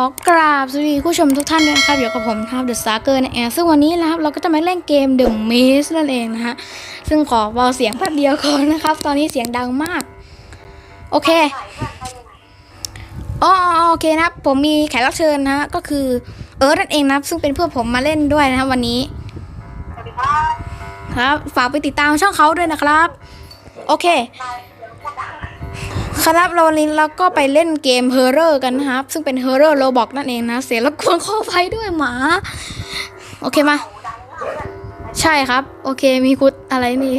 ขอกราบสวัสดีผู้ชมทุกท่านด้วยนะครับอยู่กับผมครับเดอะสตาร์เกอร์นะแอร์ซึ่งวันนี้นะครับเราก็จะมาเล่นเกม The Maze นั่นเองนะฮะซึ่งขอเบาเสียงแป๊บเดียวก่อนนะครับ ตอนนี้เสียงดังมาก โอเคอ๋อโอเคนะครับ ผมมีแขกรับเชิญนะฮะก็คือเอิร์ธนั่นเองนะครับ ซึ่งเป็นเพื่อนผมมาเล่นด้วยนะครับวันนี้ครับฝากไปติดตามช่องเขาด้วยนะครับ โอเค ครับเราวันนี้เราก็ไปเล่นเกม h o r r o r กันนะครับ ซึ่งเป็น h o r r o r Roblox นั่นเองนะ เสียงรบกวนขอไฟด้วยหมา โอเคมาหูดังมใช่ครับ โอเคมีกุดอะไรนี่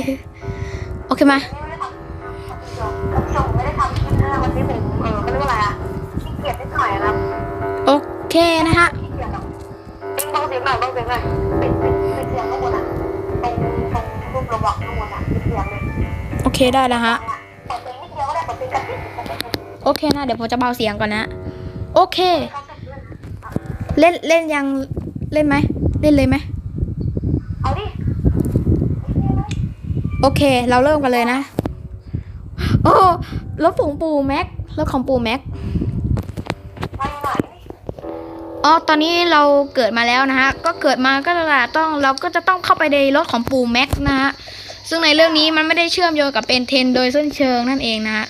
โอเคมานี่ไม่ได้ทำท่านผู้ชมโอเคนะฮะขี้เกียจอะเองเสียงหน่อยเบาเสียงหน่อยปิดปิดปิดเสียงข้างบนอะตรงตรงรูปรบอกข้างบนอะปิดเสียงเลยโอเคได้แล้วฮะ โอเคนะ เดี๋ยวผมจะเบาเสียงก่อนนะ โอเคกระติบเลยเล่นเล่นยังเล่นไหม เล่นเลยไหมเอาดิ โอเค เราเริ่มกันเลยนะ โอ้รถของปู่แม็กรถของปู่แม็กมาอยู่ไหนนี่อ๋อตอนนี้เราเกิดมาแล้วนะฮะ ก็เกิดมาก็จะต้องเราก็จะต้องเข้าไปในรถของปู่แม็กนะฮะ ซึ่งในเรื่องนี้มันไม่ได้เชื่อมโยงกับเป็นเทนโดยส้นเชิงนั่นเองนะฮะ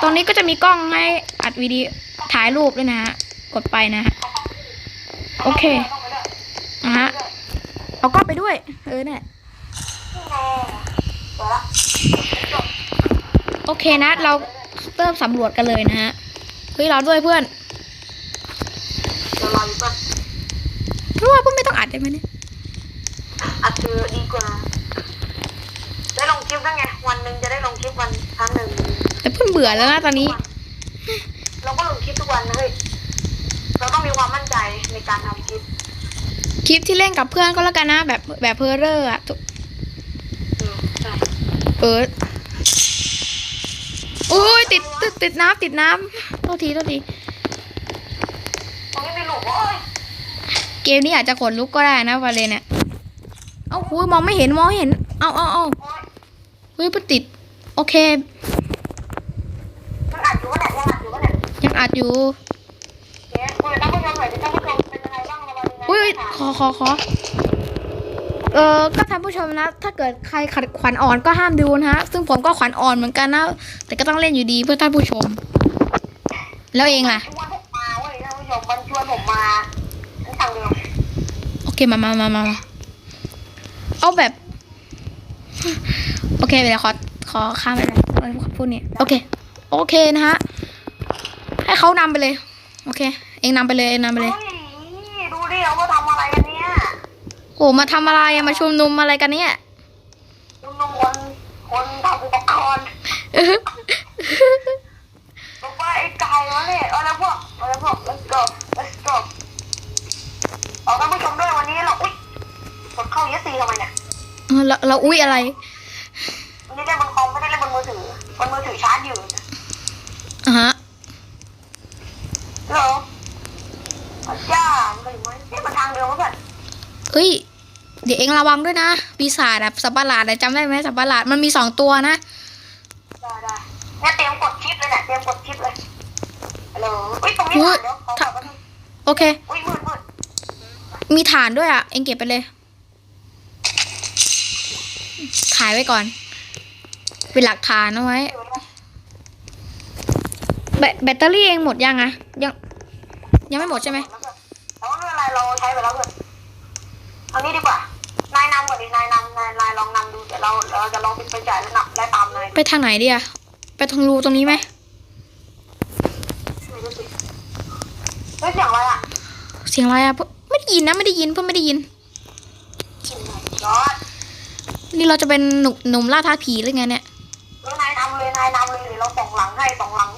ตรงนี้ก็จะมีกล้องให้อัดวิดีถ่ายรูปด้วยนะฮะ กดไปนะฮะ โอเค นะฮะ เอากล้องไปด้วย เออเนี่ยโอเคนะ เราเริ่มสำรวจกันเลยนะฮะ เฮ้ยเราด้วยเพื่อนเดี๋ยวรออยู่เพื่อนเพราะว่าเพื่อนไม่ต้องอัดได้ไหมเนี่ย อัดคือดีกว่า ได้ลงคลิปได้ไง วันหนึ่งจะได้ลงคลิปวันครั้งหนึ่ง แต่เพื่อนเบื่อแล้วนะตอนนี้ เราก็ลงคลิปทุกวันนะเฮ้ยเราต้องมีความมั่นใจในการทำคลิปคลิปที่เล่นกับเพื่อนก็แล้วกันนะ แบบแบบเพอเรอร์อะทุกอืมใช่เอออุ้ยติดติดติดน้ำติดน้ำโทษทีโทษที ตรงนี้มีหลุมโอ้ยเกมนี้อาจจะขนลุกก็ได้นะวาเลนเนี่ยเอ้าหุยมองไม่เห็นมองไม่เห็น เอาเอาเอาโอ้ยเฮ้ยมันติด โอเค มันอัดอยู่วะเนี่ยยัง อัดอยู่วะเนี่ยยังอัดอยู่เนี่ยคุยกับท่านผู้ชมหน่อยดิท่านผู้ชมเป็นยังไงบ้างในวันนี้อุ้ยขอขอขอเออก็ท่านผู้ชมนะ ถ้าเกิดใครขัดขวัญอ่อนก็ห้ามดูนะฮะ ซึ่งผมก็ขวัญอ่อนเหมือนกันนะ แต่ก็ต้องเล่นอยู่ดีเพื่อท่านผู้ชม แล้วเองล่ะชวนผมมาเว้ยท่านผู้ชมมันชวนผมมาทั้งทางเดิมโอเคมามามามามาเอาแบบ โอเคเดี๋ยวขอขอข้ามไปเลยเอาพูดเนี่ยโอเค โอเคนะฮะ ให้เขานำไปเลย โอเค เองนำไปเลยเองนำไปเลยเฮ้ยดูดิเขาว่าทำอะไรกันเนี่ยโอ้มาทำอะไรอะมาชุมนุมอะไรกันเนี่ยนุ่มๆคนคนทำอุปกรณ์บอกว่าไอ้ไก่วะเนี่ยเอาแล้วพวกเอาแล้วพวก let's go let's go เอาท่านผู้ชมด้วยวันนี้เราอุ้ยกดเข้าเยสซีทำไมเนี่ยเออเราเราอุ้ยอะไรวันนี้เล่นบนคอมไม่ได้เล่นบนมือถือบนมือถือชาร์จอยู่อะฮะ ฮัลโหลอาจารย์ไปไหมนี่มันทางเดิมวะเพื่อนเอ้ย เดี๋ยวเองระวังด้วยนะปีศาจอะสัตว์ประหลาดอะจำได้ไหมสัตว์ประหลาดมันมีสองตัวนะ ได้ได้เนี่ยเตรียมกดชิปเลยเนี่ยเตรียมกดชิปเลยฮัลโหลอุ้ยตรงนี้ผ่านเดี๋ยวขอแบบว่าโอเค อุ้ยมืดมืดมีฐานด้วยอะเองเก็บไปเลยถ่ายไว้ก่อน เป็นหลักฐานเอาไว้อยู่นะ แบตแบตเตอรี่เองหมดยังอะยัง ยังไม่หมดใช่ไหมแต่ว่าไม่เป็นไรเราใช้ไปแล้วเพื่อนเอานี้ดีกว่านายนำก่อนดินายนำนายนายลองนำดูเดี๋ยวเราเราจะลองปิดไฟจ่ายแล้วนับได้ตามนายไปทางไหนดีอะไปทางรูตรงนี้ไหมไม่รู้สิเฮ้ยเสียงอะไรอะเสียงอะไรอะไม่ได้ยินนะไม่ได้ยินเพื่อนไม่ได้ยินยอดนี่เราจะเป็นหนุ่มหนุ่มล่าท้าผีหรือไงเนี่ยเออนายนำเลยนายนำเลยเดี๋ยวเราส่งหลังให้ส่งหลัง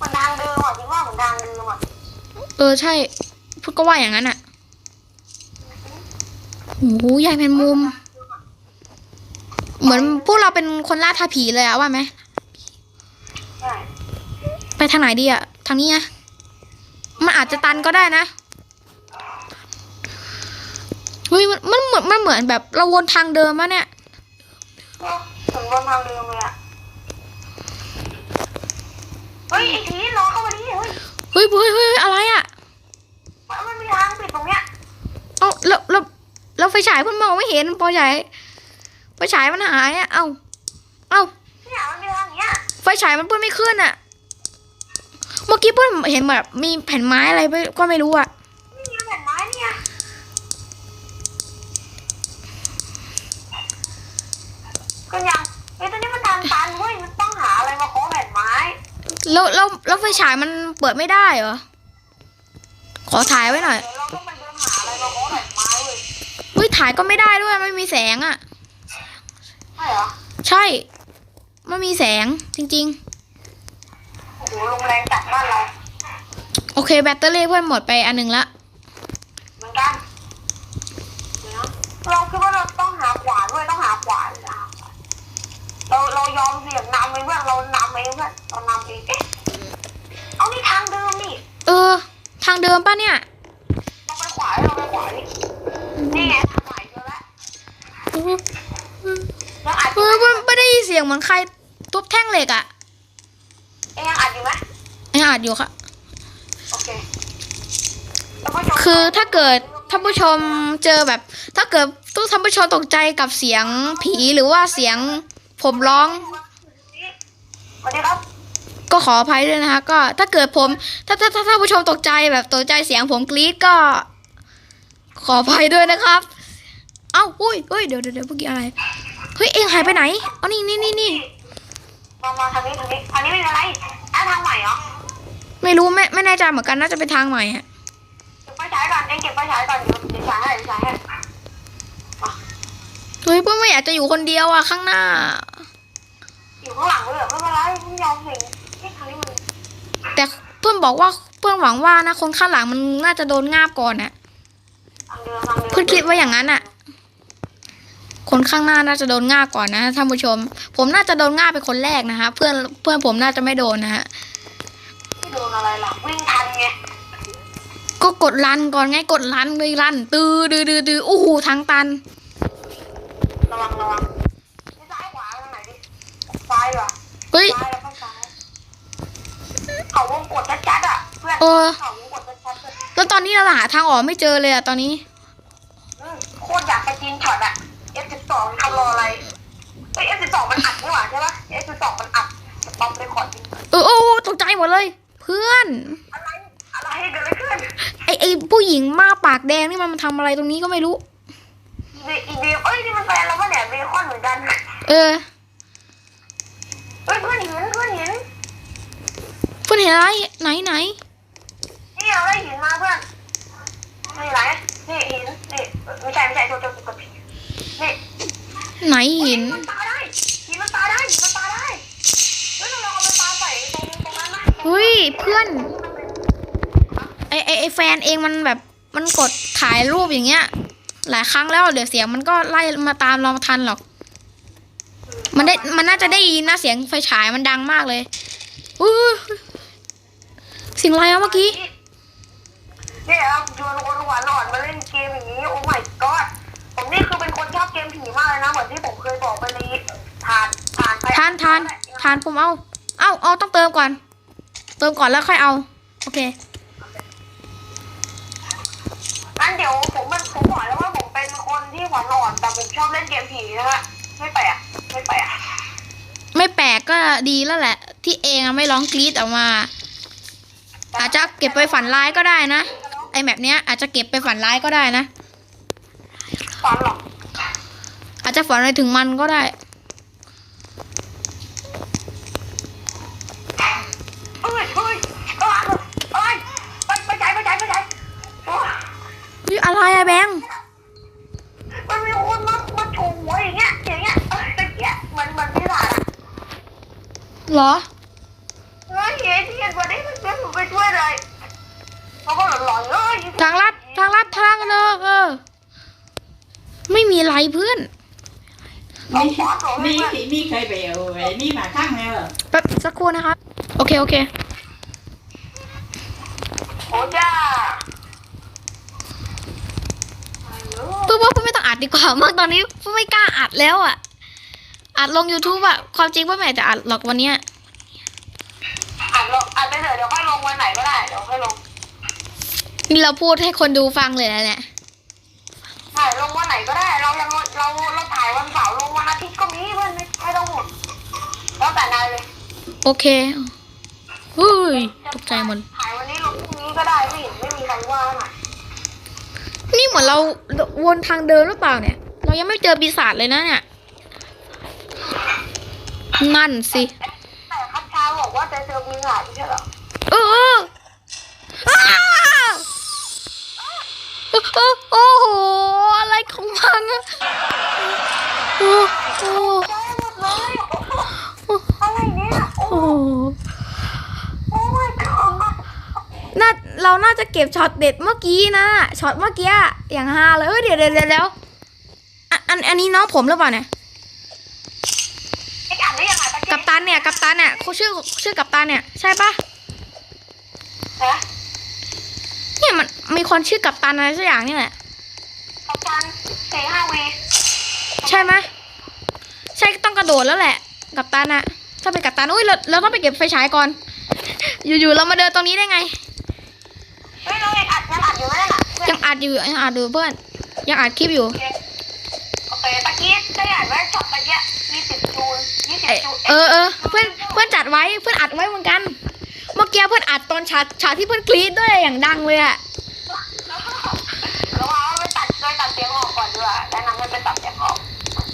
มันทางเดิมอะจริงว่าเหมือนทางเดิมอะเออใช่พูดก็ว่าอย่างนั้นอะโอ้โหใหญ่เป็นมุม เหมือนพวกเราเป็นคนล่าท้าผีเลยอะว่าไหม ไปทางไหนดีอะทางนี้อะมันอาจจะตันก็ได้นะเฮ้ยมันมันเหมือนมันเหมือนแบบเราวนทางเดิมอะเนี่ย ถึงบนทางเดิมเลยอะเฮ้ยไอ้ทีน้องเข้ามาดิเฮ้ยเฮ้ยเฮ้ยเฮ้ยอะไรอะมันมีทางปิดตรงเนี้ยเอ้าแล้วแล้วแล้ไฟฉายเพื่อนมองไม่เห็นพอใหญ่ไฟฉายมันหายอะเอ้าเอ้าเนี่ยมันมีทางเนี้ยไฟฉายมันเพื่นไม่ขึ้นอะ เมื่อกี้เพื่นเห็นแบบมีแผ่นไม้อะไรก็ไม่รู้อะ แล้วแล้วแล้วไฟฉายมันเปิดไม่ได้เหรอ ขอถ่ายไว้หน่อยเดี๋ยวเราต้องไปเดินหาอะไรมาเคาะแผ่นไม้เว้ยเฮ้ยถ่ายก็ไม่ได้ด้วยไม่มีแสงอะ ใช่เหรอ ใช่ไม่มีแสงจริง โอ้โหลงแรงจัดบ้านเราๆ โอเคแบตเตอรี่เพื่อนหมดไปอันหนึ่งละ เหมือนกันเดี๋ยวนะเราคิดว่าเราต้องหาขวานด้วยต้องหาขวานหาขวาน เราเรายอมเสี่ยงนำเองเพื่อนเรานำเองเพื่อนเรานำเองเอ๊ะเอานี่ทางเดิมนี่เออ ทางเดิมป่ะเนี่ย เราไปขวาเราไปขวาดินี่ไงทางใหม่เจอแล้วยังอัดอเอยู่อไหมมันไม่ได้ยินเสียงเหมือนใครทุบแท่งเหล็กอะ่ะเอ๊ะยังอัดอยู่ไหมยังอัดอยู่ค่ะ โอเคท่านผู้ชมคือถ้าเกิดท่านผู้ชมเจอแบบ ถ้าเกิดทุกท่านผู้ชมตกใจกับเสียงผีหรือว่าเสียง ผมร้อง สวัสดีครับ ก็ขออภัยด้วยนะคะ ก็ถ้าเกิดผม ถ้าถ้าถ้าท่านผู้ชมตกใจแบบตกใจเสียงผมกรี๊ดก็ ขออภัยด้วยนะครับ เอ้าอุ้ยเฮ้ยเดี๋ยวเดี๋ยวเดี๋ยวเมื่อกี้อะไรเฮ้ยเองหายไปไหนเอานี่นี่นี่นี่มามาทางนี้ทางนี้ทางนี้ไม่มีอะไรอะทางใหม่เหรอไม่รู้ไม่ไม่แน่ใจเหมือนกันน่าจะเป็นทางใหม่ฮะเก็บไฟฉายก่อนเองเก็บไฟฉายก่อนเดี๋ยวเดี๋ยวฉายให้เดี๋ยวฉายให้ เฮ้ยเพื่อนไม่อยากจะอยู่คนเดียวอะข้างหน้า อยู่ข้างหลังเลยเหรอไม่เป็นไรไม่ยอมเห็นเอ๊ะทางนี้มันแต่เพื่อนบอกว่าเพื่อนหวังว่านะคนข้างหลังมันน่าจะโดนงาบก่อนน่ะทางเดิมทางเดิมเพื่อนคิดว่าอย่างนั้นอะ คนข้างหน้าน่าจะโดนงาบก่อนนะท่านผู้ชม ผมน่าจะโดนงาบเป็นคนแรกนะคะเพื่อนเพื่อนผมน่าจะไม่โดนนะฮะไม่โดนอะไรหรอกวิ่งทันไงก็กดรันก่อนไงกดรันเลยรันตื้อดื้อดื้อดื้อโอ้โหทางตัน ระวังระวังนี่ซ้ายขวาทางไหนดิซ้ายเหรอเฮ้ยซ้ายแล้วก็ซ้ายเขาวงกดชัดๆอะเพื่อนเออเขาวงกดชัดๆเลยแล้วตอนนี้เราหาทางออกไม่เจอเลยอะตอนนี้อืมโคตรอยากไปจีนช็อตอะ F12 ทำรออะไรเฮ้ย F12 มันอัดนี่หว่าใช่ปะ F12 มันอัดสต็อปเรคคอร์ดจริงเออโอ้โหตกใจหมดเลย เพื่อนอะไรอะไรเกิดอะไรขึ้นไอไอผู้หญิงมาปากแดงนี่มันมาทำอะไรตรงนี้ก็ไม่รู้ อีเบอีเบเอ้ยนี่มันแฟนเราป กันเออเฮ้ยเพื่อนเห็นเพื่อนเห็นเพื่อนเห็นอะไรไหนไหนนี่เราได้หินมาเพื่อนนี่ไหนนี่หินนี่ไม่ใช่ไม่ใช่โทษโทษโทษผิดนี่ไหนหินมันตาได้หินมันตาได้หินมันตาได้เฮ้ยเราลองเอาไปปาใส่ตรงตรงนั้นนะเฮ้ยเพื่อนไอไอไอแฟนเองมันแบบมันกดถ่ายรูปอย่างเงี้ยหลายครั้งแล้วเดี๋ยวเสียงมันก็ไล่มาตามเราทันหรอก มันได้มันน่าจะได้ยินนะเสียงไฟฉายมันดังมากเลยอุ้ยเสิ่งอะไรวะเมื่อกี้เนี่ยเราชวนคนหัวหลอนมาเล่นเกมอย่างนี้โอ้ my god ผมนี่คือเป็นคนชอบเกมผีมากเลยนะเหมือนที่ผมเคยบอกไปในทานทานไปทานทานทานผมเอาเอาเอาต้องเติมก่อน เติมก่อนแล้วค่อยเอา โอเคงั้นเดี๋ยวผมมันผมบอกแล้วว่าผมเป็นคนที่หัวหลอนแต่ผมชอบเล่นเกมผีนะฮะ ไม่แปลกไม่แปลกไม่แปลกก็ดีแล้วแหละ ที่เองอะไม่ร้องกรี๊ดออกมา อาจจะเก็บไปฝันร้ายก็ได้นะไอแบบเนี้ยอาจจะเก็บไปฝันร้ายก็ได้นะฝันหรอกอาจจะฝันอะไรถึงมันก็ได้ เหรอเฮ้ยเฮ้ยที่เห็นวันนี้มันเป็นผมไปช่วยเลยเขาก็หลอนๆเลยทางลัดทางลัดทางเลยเออ ไม่มีไรเพื่อนเอามีขวานหลอนเลมียเพื่อนมีเคยไปเอาไอ้นี่มาข้างแล้วเหรอแป๊บสักครู่นะครับ โอเค โอเคโอ้จ้าเพื่อนว่าเพื่อนไม่ต้องอัดดีกว่า มากตอนนี้เพื่อนไม่กล้าอัดแล้วอะ อัดลง YouTube อะความจริงเพื่อนไม่อยากจะอัดหรอกวันเนี้ยอัดเราอัดวันไหนก็ได้เดี๋ยวค่อยลงนี่เราพูดให้คนดูฟังเลยนะเนี่ยใช่ลงวันไหนก็ได้เรายังเราเราถ่ายวันเสาร์ลงวันอาทิตย์ก็มีเพื่อนไม่ไม่ต้องห่วงแล้วแต่นายเลยโอเคเฮ้ยตกใจหมดถ่ายวันนี้ลงพรุ่งนี้ก็ได้ไม่เห็นไม่มีใครว่าหน่อยนี่เหมือนเราวนทางเดินหรือเปล่าเนี่ย เรายังไม่เจอปีศาจเลยนะเนี่ย นั่นสิ แต่คัดเช้าบอกว่าจะเจอมีหลายไม่ใช่เหรอเออเอออ้าเออเออโอ้โห อะไรของมันอะโอ้โหได้หมดเลยโอ้โหอะไรเนี่ยโอ้โอ้โห โอ้ my god น่าเราน่าจะเก็บช็อตเด็ดเมื่อกี้นะ ช็อตเมื่อกี้อะอย่างฮาเลยเอ้ยเดี๋ยวเดี๋ยวเดี๋ยวเดี๋ยวอันอันอันนี้น้องผมหรือเปล่าเนี่ย ไอ้อ่านได้ยังไง ตะกี้กัปตันเนี่ยกัปตันเนี่ยเขาชื่อชื่อกัปตันเนี่ยใช่ปะฮะเนี่ยมันมีคนชื่อกัปตันอะไรสักอย่างนี่แหละกัปตันสี่ห้าวีใช่ไหมใช่ต้องกระโดดแล้วแหละ กัปตันอะถ้าเป็นกัปตันอุ้ยเราเราต้องไปเก็บไฟฉายก่อน อยู่ๆเรามาเดินตรงนี้ได้ไงเฮ้ยเรายังอัดยังอัดอยู่ไหมน่ะยังอัดอยู่ยังอัดอยู่เพื่อนยังอัดคลิปอยู่ โอเคตะกี้ได้อ่านว่าช็อตตะกี้ยี่สิบจูนยี่สิบ เอ้ยจูนเออเออเพื่อนเพื่อนจัดไว้เพื่อนอัดไว้เหมือนกัน เมื่อกี้เพื่อนอัดตอนฉากฉากที่เพื่อนกรี๊ดด้วยอย่างดังเลยอะระวังว่าไปตัดด้วยตัดเสียงออกก่อนด้วยแนะนำให้ไปตัดเสียงออก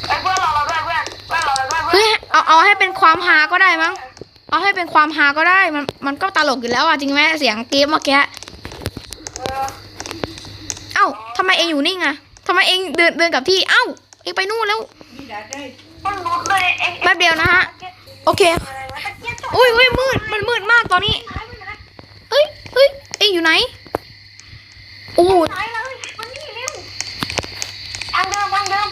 เอ้ยเพื่อนเราเราด้วยเพื่อนเพื่อนเราเราด้วยเพื่เฮ้อยนเอาเอาให้เป็นความฮาก็ได้มั้งเอาให้เป็นความฮาก็ได้มันมันก็ตลกอยู่แล้วอะจริงไหมเสียงกรี๊ดเมื่อกี้เออเอ้าทำไมเองอยู่นิ่งอะทำไมเองเดินเดินกับที่เอ้าเองไปนู่นแล้ว นี่ดัดได้มันรุดเลยเอ็งแป๊บเดียวนะฮะ โอเค อุ้ยอุ้ยมืด มันมืดมากตอนนี้ เอ้ยเอ้ยเองอยู่ไหน โอ้โหซ้ายทางเดิมทางเดิม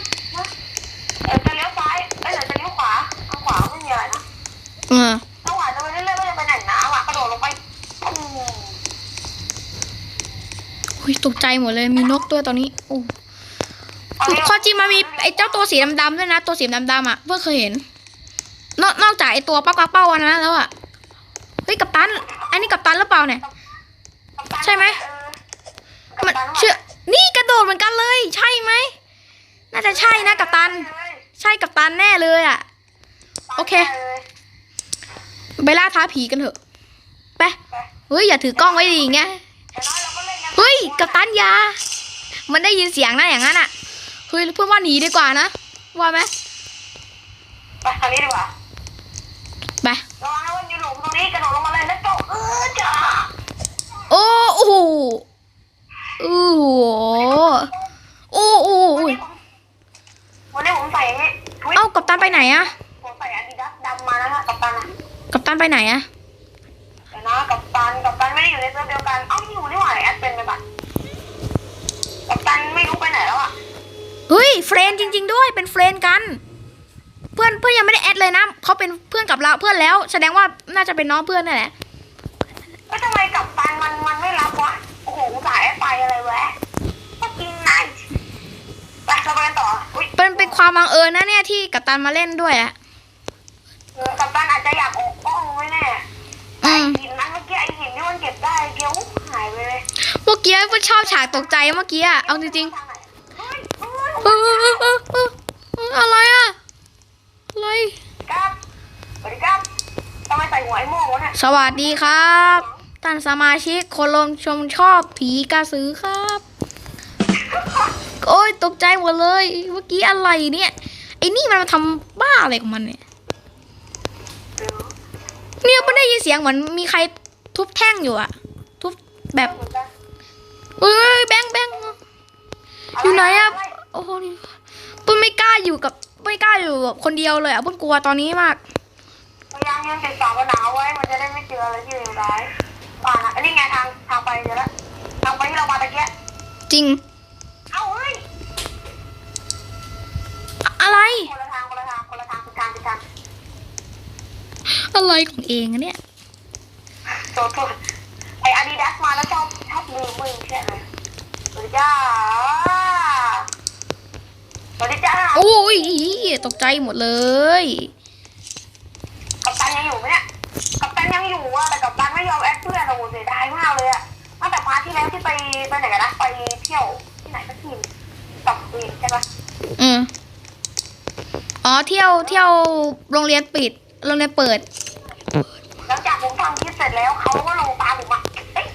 เดี๋ยวจะเลี้ยวซ้ายเอ้ยเดี๋ยวจะเลี้ยวขวาทางขวาไม่มีอะไรนะเออทางขวาจะไปเรื่อยๆว่าจะไปไหนน้ำอะกระโดดลงไปปุ้มอุ้ยตกใจหมดเลยมีนกด้วตอนนี้ โอ้ ความจริงมันมีไอ้เจ้าตัวสีดำๆด้วยนะ ตัวสีดำๆอะเพิ่งเคยเห็น นอกนอกจากไอ้ตัวป้าเป้าอันนั้นแล้วอะเฮ้ยกัปตัน อันนี้กัปตันหรือเปล่าเนี่ย ใช่ไหมมันเชื่อนี่กระโดดเหมือนกันเลย ใช่ไหมน่าจะใช่นะกัปตัน ใช่กัปตันแน่เลยอะ โอเคไปล่าท้าผีกันเถอะไปเฮ้ยอย่าถือกล้องไว้ดีอย่างเงี้ยเฮ้ยกัปตันยา มันได้ยินเสียงนะอย่างนั้นอะ เฮ้ยเพื่อนว่าหนีดีกว่านะ ว่าไหมไปทางนี้ดีกว่า ไประวังนะว่ามีหลุมตรงนี้กระโดดลงมาเลยแล้วโตเออจ้าโอ้โอ้โหโอ้โหโอ้โหวันนี้ผมใส่อย่างนี้ทวิตเอ้ากัปตันไปไหนอะผมใส่อาดิดาสดำมานะฮะกับตันอะกัปตันไปไหนอะเดี๋ยวนะกับตันกับตันไม่ได้อยู่ในเซิร์ฟเดียวกันเอ้าอยู่นี่หว่าแอดเป็นไปบัตรกับตันไม่รู้ไปไหนแล้วอะ เฮ้ยเฟรนด์จริง ๆ ด้วยเป็นเฟรนด์กัน เพื่อนเพื่อนยังไม่ได้แอดเลยนะเขาเป็นเพื่อนกับเราเพื่อนแล้ว แสดงว่าน่าจะเป็นน้องเพื่อนนั่นแหละก็ทำไมกับตันมันมันไม่รับวะโอ้โหสายไปอะไรวะก็กินนายไปเราไปกันต่ออุ้ยเป็นเป็นความบังเอิญนะเนี่ยที่กัปตันมาเล่นด้วยอะเออกับตันอาจจะอยากออกกล้องไม่แน่อืมหินนั้นเมื่อกี้ไอหินที่มันเก็บได้เกี้ยวหายไปเลยเมื่อกี้เพื่อนชอบฉากตกใจเมื่อกี้อะเอาจริงท ออเออเออเออเอออะไรอะอะไร ครับสวัสดีครับทำไมใส่หัวไอ้โม่งวะเนี่ยสวัสดีครับท่านสมาชิกคนลมชมชอบผีกระสือครับ โอ้ยตกใจหมดเลย เมื่อกี้อะไรเนี่ย ไอ้นี่มันมาทำบ้าอะไรของมันเนี่ย เนี่ยไม่ได้ยินเสียงเหมือนมีใครทุบแท่งอยู่อะทุบแบบ เอ้ยแบงค์แบงค์อยู่ไหนอะ โอ้โหนี่ปุ้นไม่กล้าอยู่กับไม่กล้าอยู่กับคนเดียวเลยอะปุ้นกลัวตอนนี้มากพยายามยืนติดสองกระหนาวไว้ มันจะได้ไม่เจออะไรที่เลวร้ายป่านะอันนี้ไงทางทางไปเจอแล้วทางไปที่เรามาตะเกียะจริง เอ้าเฮ้ยอะอะไรคนละทางคนละทางคนละทางคือการคือการอะไรของเองอะเนี่ยโทษโทษไออาดิดาสมาแล้วชอบชอบลืมมึงใช่ไหมสวัสดีจ้า สวัสดีจ้าโอ้ยตกใจหมดเลย กัปตันยังอยู่ไหมเนี่ย กัปตัตันยังอยู่อะแต่กับตันไม่ยอมแอดเพื่อนโอ้โหเสียดายมากเลยอะตั้งแต่พาร์ทที่แล้วที่ไปไปไหนกันนะไปเที่ยวที่ไหนสักที่กับเองใช่ปะอืมอ๋อเที่ยวเที่ยวโรงเรียนปิดโรงเรียนเปิด หลังจากผมทำคลิปเสร็จแล้วเขาก็ลงตามผมมาเอ้ย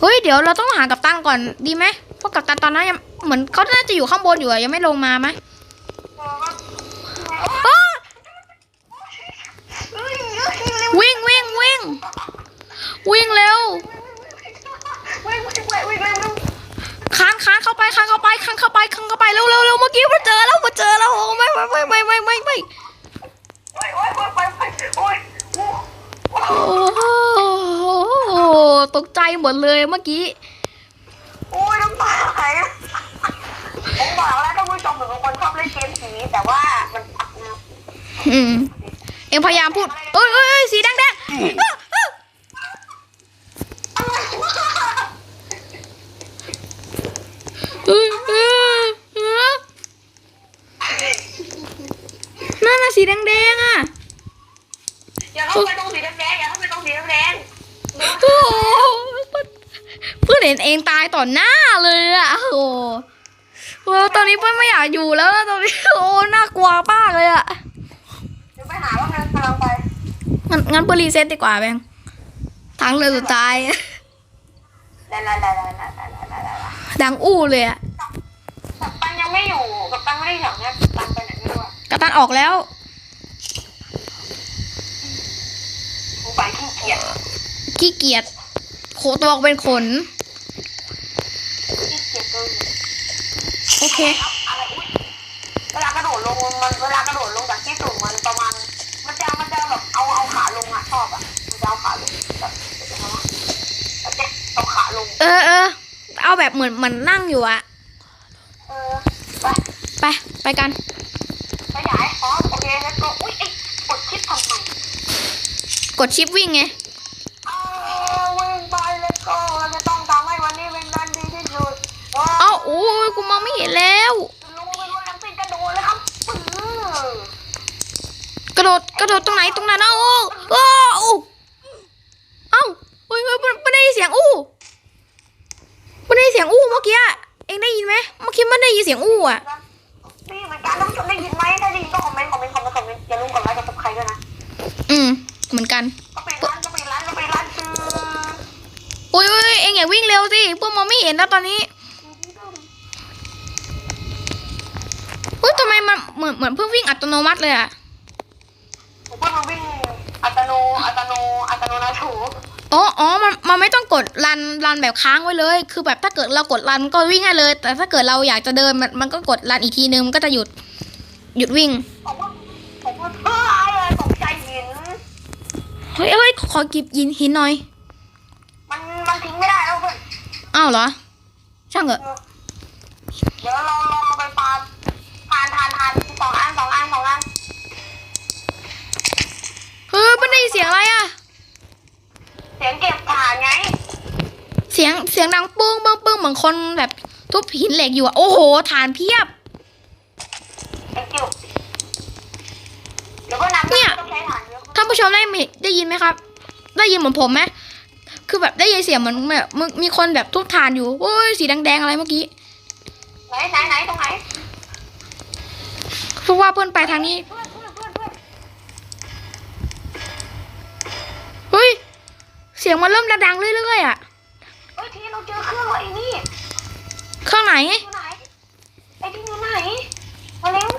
เฮ้ยเดี๋ยวเราต้องหากับตันก่อนดีไหมเพราะ กับตันตอนนั้นยังเหมือนเขาน่าจะอยู่ข้างบนอยู่อะยังไม่ลงมาไหมเออก็อ้าเอ้ยเอ้ยเร็ววิ่งวิ่งวิ่งวิ่งเร็วเว้ยเว้ยเว้ยเว้ยเว้ยเร็วคานคานเข้าไปคานเข้าไปคานเข้าไปคานเข้าไปเร็วเร็วเร็วเมื่อกี้มาเจอแล้วมาเจอแล้วโอ้ไม่ไม่ไม่ไม่ไม่ไม่ไม่โอ้ยโอ้ยโอ้ยโอ้ยโอ้ยโอ้ยโอ้ยโอ้โหตกใจหมดเลยเมื่อกี้โอ้ยน้ำตาไหลผมบอกแล้วท่านผู้ชมผมเป็นคนชอบเล่นเกมผีแต่ว่ามันปักนะอืมเอ็งพยายามพูดเอ้ยเอ้ยเอ้ยสีแดงแดงอ้าอ้าอะไรวะเอ้ยเอ้ยเอ้ยนั่นน่ะสีแดงแดงอะอย่าเข้าไปตรงสีแดงๆอย่าเข้าไปตรงสีแดงโอ้โห เพื่อนเห็นเองตายต่อหน้าเลยอะโอ้โหตอนนี้เพื่อนไม่อยากอยู่แล้วตอนนี้โอ้น่ากลัวมากเลยอะเดี๋ยวไปหาว่างานตามไปงั้นงั้นเพื่อนรีเซ็ตดีกว่าแบงทั้งเลยสุดท้ายดังอู้เลยอะกับตันยังไม่อยู่กับตันไม่ได้อยู่นะกับตันไปไหนไม่รู้อะกับตันออกแล้วกูไปขี้เกียจขี้เกียจโคตัวเป็นขน เคครับอะไรอุ้ยเวลากระโดดลงมันเวลากระโดดลงจากที่สูงมันประมาณ มันจะมันจะแบบเอาเอาขาลงอะชอบอะมันจะเอาขาลงแบบเดี๋ยวนะแล้วเนี่ยเอาขาลง เออเออเอาแบบเหมือนเหมือนนั่งอยู่อะเออไปไปไปกันขยายอ๋อโอเคแล้วก็อุ้ยไอ้กดชิปทำไมกดชิปวิ่งไง เอาวิ่งไปแล้วก็เราจะต้องทำให้วันนี้เป็นวันดีที่สุดว้าว เอ้าโอ้ยกูมองไม่ เห็นแล้วลงไปบนน้ำติดกระโดดเลยครับปื้อกระโดดกระโดดตรงไหนตรงนั้นนะโอ้โอ้โอ้เอ้าเฮ้ยเฮ้ยไม่ได้ยินเสียงอู้ไม่ได้ยินเสียงอู้เมื่อกี้อะเองได้ยินไหมเมื่อกี้ไม่ได้ยินเสียงอู้อะนี่เหมือนกันท่านผู้ชมได้ยินไหมถ้าได้ยินก็คอมเมนต์คอมเมนต์คอมเมนต์คอมเมนต์อย่าลืมกดไลค์กดซับสไครต์ด้วยนะอืมเหมือนกันก็ไปร้านก็ไปร้านก็ไปร้านซื้ออุ้ยอุ้ยเองอย่าวิ่งเร็วสิพวกมองไม่เห็นนะตอนนี้เฮ้ ยทำไมมันเหมือนเหมือนเพิ่งวิ่งอัตโนมัติเลยอะผมว่ามันวิ่งอัตโนอัตโนอัตโนนาถูอ๋ออ๋อมันมันไม่ต้องกดรันรันแบบค้างไว้เลย คือแบบถ้าเกิดเรากดรันก็วิ่งได้เลย แต่ถ้าเกิดเราอยากจะเดินมันมันก็กดรันอีกทีนึงมันก็จะหยุด หยุดวิ่งผมว่าผมว่าเอออะไรตกใจหินเฮ้ยเฮ้ยขอกิบยินหินหน่อย มันมันทิ้งไม่ได้แล้วเพื่อนอ้าวเหรอ ช่างเถอะเดี๋ยวเราลองไปาทานทานทานสองอันสองอันสองอันเฮ้ยมันได้ยินเสียงอะไรอะเสียงเก็บฐานไง เสียงเสียงดังปึ้งปึ้งปึ้งเหมือนคนแบบทุบหินเหล็กอยู่อะโอ้โหฐานเพียบไอ้จิ๋วเดี๋ยวก็น้ำเนี่ย ต้องใช้ฐานเยอะท่านผู้ชมได้ไหมได้ยินไหมครับ ได้ยินเหมือนผมไหมคือแบบได้ยินเสียงเหมือนแบบมึงมีคนแบบทุบฐานอยู่โอ้ยสีแดงๆอะไรเมื่อกี้ ไหนไหนไหนตรงไหน เพราะว่าเพื่อนไปทางนี้เพื่อนเพื่อนเพื่อนเพื่อนเฮ้ยเสียงมันเริ่มดังๆเรื่อยๆอะเอ้ยทีเราเจอเครื่องไอ้นี่เครื่องไหนอยู่ไหนไอ้ที่อยู่ไหนมาเร็ว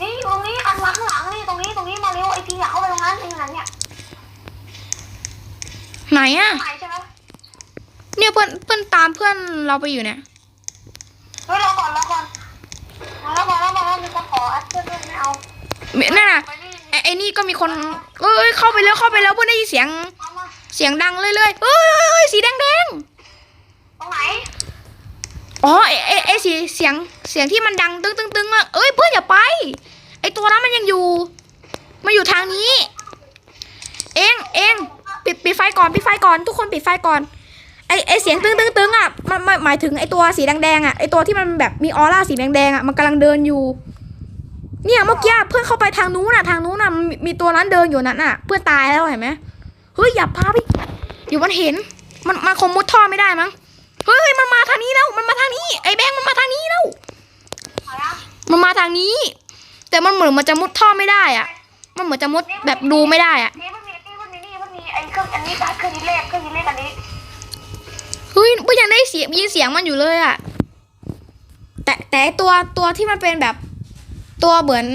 นี่อยู่ตรงนี้อันมาข้างหลังนี่ตรงนี้ตรงนี้มาเร็วไอ้ทีอยากเข้าไปตรงนั้นไอ้นั้นเนี่ยไหนอะไหนใช่ไหมเนี่ยเพื่อนเพื่อนตามเพื่อนเราไปอยู่เนี่ย เฮ้ยรอก่อนรอก่อนมาแล้วมา แล้วมาแล้วมีคนขออัดเพื่อนด้วยไม่เอานั่นน่ะไปนี่ไอ้ไอ้นี่ก็มีคนเอ้ยเข้าไปแล้วเข้าไปแล้วเพื่อนได้ยินเสียงเอามาเสียงดังเรื่อยๆเอ้ยสีแดงตรงไหนๆอ๋อไอ้ไอ้ไอ้สีเสียงเสียงที่มันดังตึ้งตึ้งตึ้งอะเอ้ยเพื่อนอย่าไป ไอ้ตัวนั้นมันยังอยู่มาอยู่ทางนี้ เองเองปิดปิดไฟก่อนปิดไฟก่อนทุกคนปิดไฟก่อนไอไอเสียงตึ้งตึ้งตึ้งอะมันมันหมายถึงไอตัวสีแดงๆอะไอตัวที่มันแบบมีออร่าสีแดงๆอะมันกำลังเดินอยู่ เนี่ยเมื่อกี้เพื่อนเข้าไปทางนู้นน่ะทางนู้นน่ะมีมีตัวนั้นเดินอยู่นั่นน่ะ เพื่อนตายแล้วเห็นไหมเฮ้ยอย่าพาไปเดี๋ยวมันเห็น มันมันคงมุดท่อไม่ได้มั้งเฮ้ยเฮ้ยมันมาทางนี้แล้วมันมาทางนี้ ไอ้แบงค์มันมาทางนี้แล้วเอาละมันมาทางนี้ แต่มันเหมือนมันจะมุดท่อไม่ได้อะ มันเหมือนจะมุดแบบดูไม่ได้อะนี่มันมีนี่มันมีนี่มันมีไอ้เครื่องอันนี้กับเครื่องยิงเลขเครื่องยิงเลขอันนี้เฮ้ยก็ยังได้เสียงยินเสียงมันอยู่เลยอะแต่แต่ไอ้ตัวตัวที่มันเป็นแบบ ตัวเหมือน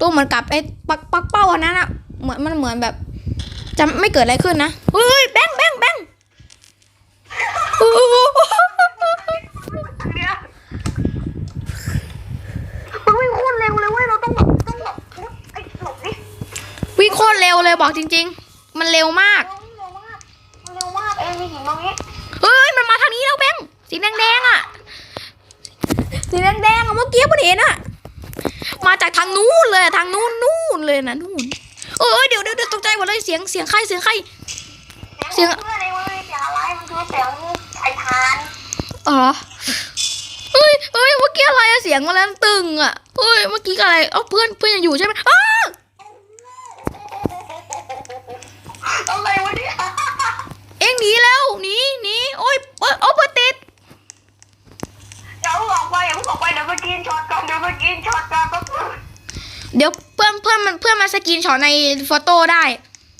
ตัวเหมือนกับไอ้ปักปักเป้าอันนั้นอะเหมือนมันเหมือนแบบจะไม่เกิดอะไรขึ้นนะเฮ้ยแบงค์แบงค์แบงค์โอ้โหเนี่ยมันวิ่งโคตรเร็วเลยเว้ยเราต้องแบบต้องแบบไอ้หลบดิวิ่งโคตรเร็วเลยบอกจริง ๆ มันเร็วมากเร็วเร็วมากมันเร็วมากเอ้ยมีหินตรงนี้เฮ้ยมันมาทางนี้แล้วแบงค์สีแดงๆอะสีแดงๆอะเมื่อกี้ผมเห็นอะ มาจากทางนู้นเลยทางนู้นนู่นเลยนะนู่นเออเดี๋ยวเดี๋ยวเดี๋ยวตกใจหมดเลยเสียงเสียงใครเสียงใครเสีเสียยงงเพื่อนเองเว้ยเสียงอะไรมันคือเสียงไอ้ทานอ๋อเฮ้ยเฮ้ยเมื่อกี้อะไรอะเสียงแมลงตึงอะเฮ้ยเมื่อกี้อะไรเอ้าเพื่อนเพื่อนยังอยู่ใช่ไหมอ้าอะไรวะเนี่ยเอ็งหนีแล้วหนีหนีโอ้ยเอ้ยโอ้ยเพื่อนติดเดี๋ยวออกไปอย่าเพิ่งออกไปเดี๋ยวไปกินช็อต เดี๋ยวเพื่อนเพื่อนมันเพื่อนมาสกรีนช็อตในโฟโต้ได้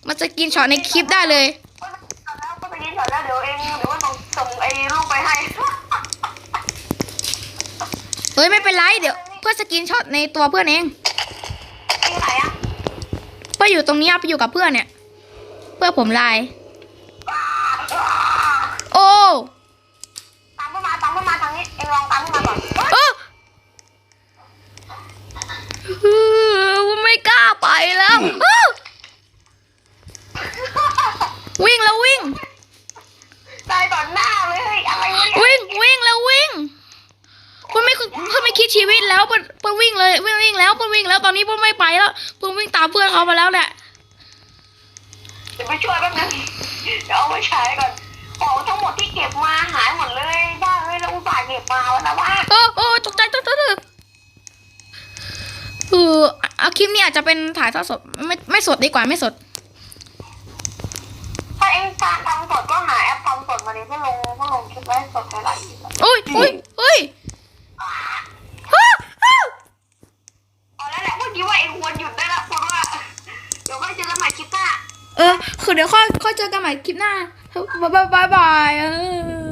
มาสกรีนช็อตในคลิปได้เลยแล้วก็ไปกินช็อตแล้วเดี๋ยวเองเดี๋ยวมันส่งส่งไอ้รูปไปให้เฮ้ยไม่เป็นไรเดี๋ยวเพื่อนสกรีนช็อตในตัวเพื่อนเองที่ไหนอะเพื่อนอยู่ตรงนี้ไปอยู่กับเพื่อนเนี่ย เพื่อนผมไลน์โอ้ตามเข้ามาตามเข้ามาทางนี้เองลองตามเข้ามาก่อนเออเออไม่ กล้าไปแล้วเออวิ่งแล้ววิ่ง ตายต่อหน้าเลยเฮ้ยอะไรวะเนี่ยวิ่งวิ่งแล้ววิ่งเพื่อนไม่เพื่อนไม่คิดชีวิตแล้วเพื่อนเพื่อนวิ่งเลยเพื่อนวิ่งแล้วเพื่อนวิ่งแล้วตอนนี้เพื่อนไม่ไปแล้วเพื่อนวิ่งตามเพื่อนเขามาแล้วแหละเดี๋ยวไปช่วยแป๊บนึงเดี๋ยวเอาไปใช้ก่อนของทั้งหมดที่เก็บมาหายหมดเลยบ้าเลยแล้วอุตส่าห์เก็บมาวันละว่า เออเออตกใจตกใจตกใจเออ เอาคลิปนี้อาจจะเป็นถ่ายทอดสดไม่ไม่สดดีกว่าไม่สดถ้าเองการทำสดก็หาแอปทำสดมาดิเพื่อลงเพื่อลงคลิปไว้สดหลายๆอีกโอ้ยโอ้ยโอ้ยอ้าวอ้าวเอาแล้วแหละเมื่อกี้ว่าเองควรหยุดได้ละเพราะว่าเดี๋ยวก็เจอกันใหม่คลิปหน้าเออ คือเดี๋ยวค่อยค่อยเจอกันใหม่คลิปหน้า บ๊ายบายบายเออ